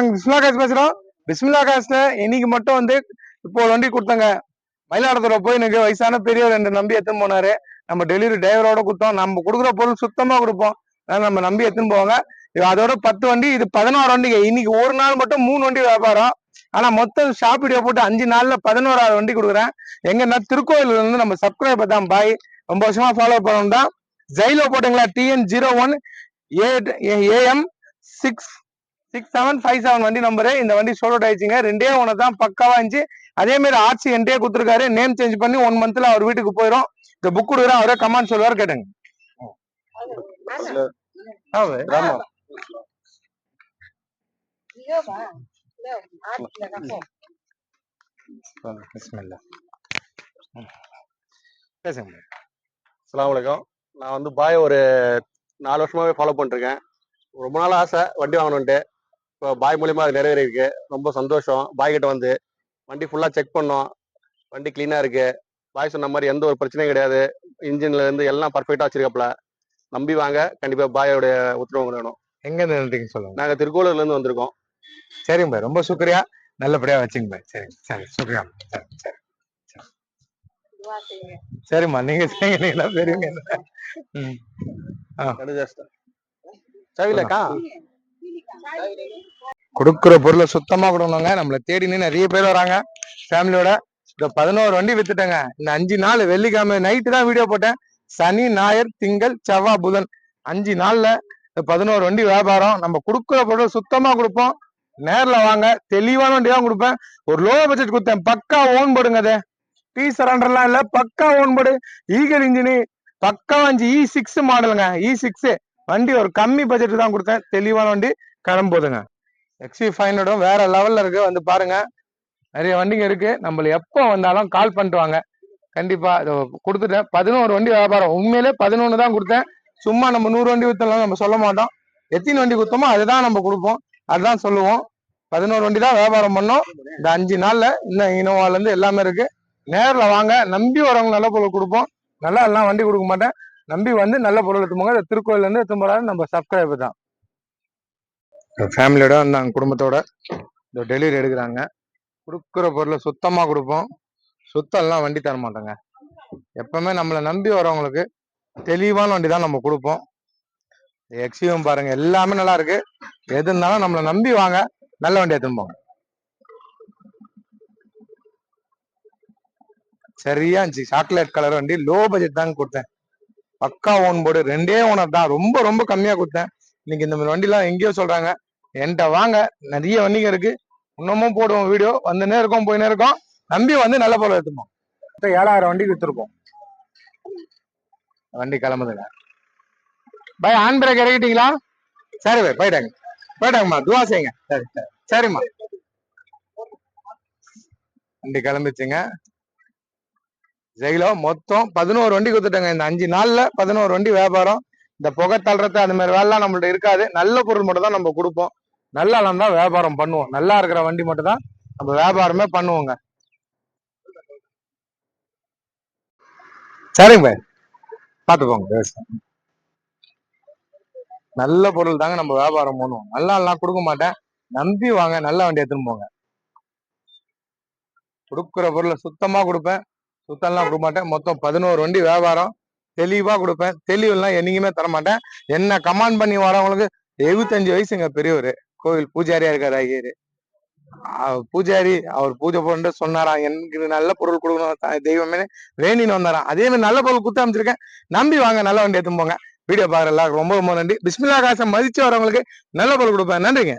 நாங்க பிஸ்மிலா காசு பேசுகிறோம் பிஸ்மிலா காசில் இன்னைக்கு மட்டும் வந்து இப்போ ஒரு வண்டி கொடுத்தாங்க. மயிலாடுதுறை போய் எனக்கு வயசான பெரியவர் ரெண்டு நம்பி எடுத்துன்னு போனாரு. நம்ம டெலிவரி டிரைவரோட கொடுத்தோம் நம்ம கொடுக்குற பொருள் சுத்தமாக கொடுப்போம். அதனால் நம்ம நம்பி எடுத்துன்னு போவாங்க. அதோட பத்து வண்டி இது பதினோரு வண்டிங்க. இன்னைக்கு ஒரு நாள் மட்டும் மூணு வண்டி வியாபாரம். ஆனா மொத்தம் ஷாப் வீடியோ போட்டு அஞ்சு நாள்ல பதினோராவது வண்டி கொடுக்குறேன். எங்கன்னா திருக்கோயில்ல இருந்து நம்ம சப்ஸ்கிரைபர் தான். பாய். ரொம்ப வருஷமா ஃபாலோ பண்ணணும் தான். ஜெயிலோ போட்டுங்களா? TN zero one AM six six seven five seven வண்டி நம்பரு இந்த வண்டி சோலோட் ஆயிடுச்சுங்க. ரெண்டே ஒன்று தான் பக்காவா இருந்துச்சு. அதே மாதிரி ஆர்சி என்டே கொடுத்துருக்காரு. நேம் சேஞ்ச் பண்ணி ஒன் மந்த்ல அவர் வீட்டுக்கு போயிடும் இந்த புக் கொடுக்குறேன் அவரே கமெண்ட் சொல்லுவார் கேட்டுங்க. அலைக்கும். நான் வந்து பாய் ஒரு நாலு வருஷமாவே ஃபாலோ பண்ணிருக்கேன் ரொம்ப நாள் ஆசை வண்டி வாங்கணுன்ட்டு இப்போ பாய் மூலியமா அது நிறைவேறியிருக்கு. ரொம்ப சந்தோஷம். பாய் கிட்ட வந்து வண்டி ஃபுல்லாக செக் பண்ணோம். வண்டி க்ளீனாக இருக்கு. பாய் சொன்ன மாதிரி எந்த ஒரு பிரச்சனையும் கிடையாது. இன்ஜின்ல இருந்து எல்லாம் பர்ஃபெக்டாக வச்சிருக்காப்ல நம்பி வாங்க. கண்டிப்பா பாயோடைய உத்தரவு வேணும் எங்க இருந்து வந்துட்டீங்க சொல்லுங்க. நாங்க திருக்கோளூர்ல இருந்து வந்திருக்கோம். சரிங்க பாய். ரொம்ப சுக்ரியா. நல்லபடியா வச்சுங்க பாய். சரி சரி. சுக்ரியா. சரி சரி. சரிம்மா. நீங்க செய்யுங்க. பெரியவங்க. ம். சவிலக்கா கொடுக்குற பொருளை சுத்தமா கொடுக்கணுங்க. நம்மளை தேடின்னு நிறைய பேர் வராங்க. ஃபேமிலியோட இந்த பதினோரு வண்டி வித்துட்டேங்க. இந்த அஞ்சு நாள் வெள்ளிக்கிழமை நைட்டு தான் வீடியோ போட்டேன். சனி ஞாயிறு திங்கள் செவ்வாய் புதன். அஞ்சு நாள்ல இந்த பதினோரு வண்டி வியாபாரம். நம்ம கொடுக்குற பொருள் சுத்தமா கொடுப்போம். நேர்ல வாங்க. தெளிவான வண்டி தான் கொடுப்பேன். ஒரு லோ பட்ஜெட் கொடுத்தேன். பக்கா ஓன் போடுங்க அது. டி சரண்டர்லாம் இல்ல. பக்கா ஓன் போடு ஈகல் இன்ஜினி பக்கா அஞ்சு இ சிக்ஸ் மாடலுங்க இ சிக்ஸ் வண்டி ஒரு கம்மி பட்ஜெட் தான் கொடுத்தேன். தெளிவான வண்டி. கிளம்போதுங்க எக்ஸி ஃபைனடும் வேற லெவல்ல இருக்கு. வந்து பாருங்க. நிறைய வண்டிங்க இருக்கு. நம்மள எப்போ வந்தாலும் கால் பண்ணிட்டு வாங்க கண்டிப்பா. இதை கொடுத்துட்டேன். பதினோரு வண்டி வியாபாரம் உண்மையிலே பதினொன்று தான் கொடுத்தேன். சும்மா நம்ம நூறு வண்டி வித்தலாம் நம்ம சொல்ல மாட்டோம். எத்தனை வண்டி கொடுத்தோமோ அதுதான் நம்ம கொடுப்போம். அதுதான் சொல்லுவோம். பதினோரு வண்டி தான் வியாபாரம் பண்ணோம். இந்த அஞ்சு நாள்ல இன்னும் இனோவால இருந்து எல்லாமே இருக்கு. நேர்ல வாங்க. நம்பி வரவங்க நல்ல பொருள் கொடுப்போம். நல்லா எல்லாம் வண்டி கொடுக்க மாட்டேன். நம்பி வந்து நல்ல பொருள் எடுத்துப்போங்க இந்த திருக்கோயில இருந்து எடுத்து போறாரு நம்ம சப்ஸ்கிரைபர் தான். ஃபேமிலியோட வந்தாங்க குடும்பத்தோட இந்த டெலிவரி எடுக்கிறாங்க. கொடுக்குற பொருளை சுத்தமாக கொடுப்போம். சுத்தம் எல்லாம் வண்டி தர மாட்டோங்க. எப்பவுமே நம்மளை நம்பி வரவங்களுக்கு தெளிவான வண்டி தான் நம்ம கொடுப்போம். எக்ஸியும் பாருங்க எல்லாமே நல்லா இருக்கு. எது இருந்தாலும் நம்மளை நம்பி வாங்க நல்ல வண்டி எடுத்துன்னு போங்க. சரியா இருந்துச்சு. சாக்லேட் கலர் வண்டி லோ பட்ஜெட் தாங்க கொடுத்தேன். பக்கா ஓன் போர்டு ரெண்டே ஓனர் தான். ரொம்ப ரொம்ப கம்மியா கொடுத்தேன். இன்னைக்கு இந்த மாதிரி வண்டிலாம் எங்கேயோ சொல்றாங்க. என்கிட்ட வாங்க நிறைய வண்டிங்க இருக்கு. இன்னமும் போடுவோம் வீடியோ. வந்துன்னே இருக்கோம் போயினே இருக்கோம். நம்பி வந்து நல்ல போல எடுத்துப்போம். மொத்தம் ஏழாயிரம் வண்டி வித்துருப்போம் வண்டி கிளம்புதுங்க. பை ஆன் பிரேக் இறக்கிட்டீங்களா? சரி பை போயிட்டாங்க. போயிட்டாங்கம்மா துவா செய்யுங்க. சரி சரி. சரிம்மா. வண்டி கிளம்பிச்சுங்க. ஜெயிலோ மொத்தம் பதினோரு வண்டி கொடுத்துட்டாங்க. இந்த அஞ்சு நாள்ல பதினோரு வண்டி வியாபாரம். இந்த புகை தள்ளுறது அந்த மாதிரி வேலைலாம் நம்மள்ட்ட இருக்காது. நல்ல பொருள் மட்டும் தான் நம்ம கொடுப்போம். நல்ல இடம் தான் வியாபாரம் பண்ணுவோம். நல்லா இருக்கிற வண்டி மட்டும் தான் நம்ம வியாபாரமே பண்ணுவோங்க. சரிங்க பாய். பாத்துக்கோங்க நல்ல பொருள் தாங்க நம்ம வியாபாரம் பண்ணுவோம். நல்லா எல்லாம் கொடுக்க மாட்டேன். நம்பி வாங்க நல்ல வண்டி எடுத்துன்னு போங்க. கொடுக்குற பொருளை சுத்தமா கொடுப்பேன். சுத்தம்லாம் கொடுக்க மாட்டேன். மொத்தம் பதினோரு வண்டி வியாபாரம். தெளிவா கொடுப்பேன். தெளிவுலாம் என்னைக்குமே தர மாட்டேன் என்ன கமாண்ட் பண்ணி வரவங்களுக்கு எழுபத்தஞ்சு வயசுங்க பெரியவர். கோவில் பூஜாரியா இருக்காரு ஐயர். பூஜாரி அவர் பூஜை பண்ணிட்டு சொன்னாராம் எனக்கு நல்ல பொருள் கொடுக்கணும் தெய்வமே. வேணின்னு வந்தாராம் அதே மாதிரி நல்ல பொருள் குத்த அமைச்சிருக்கேன் நம்பி வாங்க நல்ல வண்டி எடுத்து போங்க. வீடியோ பாக்குற எல்லாருக்கும் ரொம்ப ரொம்ப நன்றி. பிஸ்மில்லா காசை மதிச்சு வரவங்களுக்கு நல்ல பொருள் கொடுப்பேன். நன்றிங்க.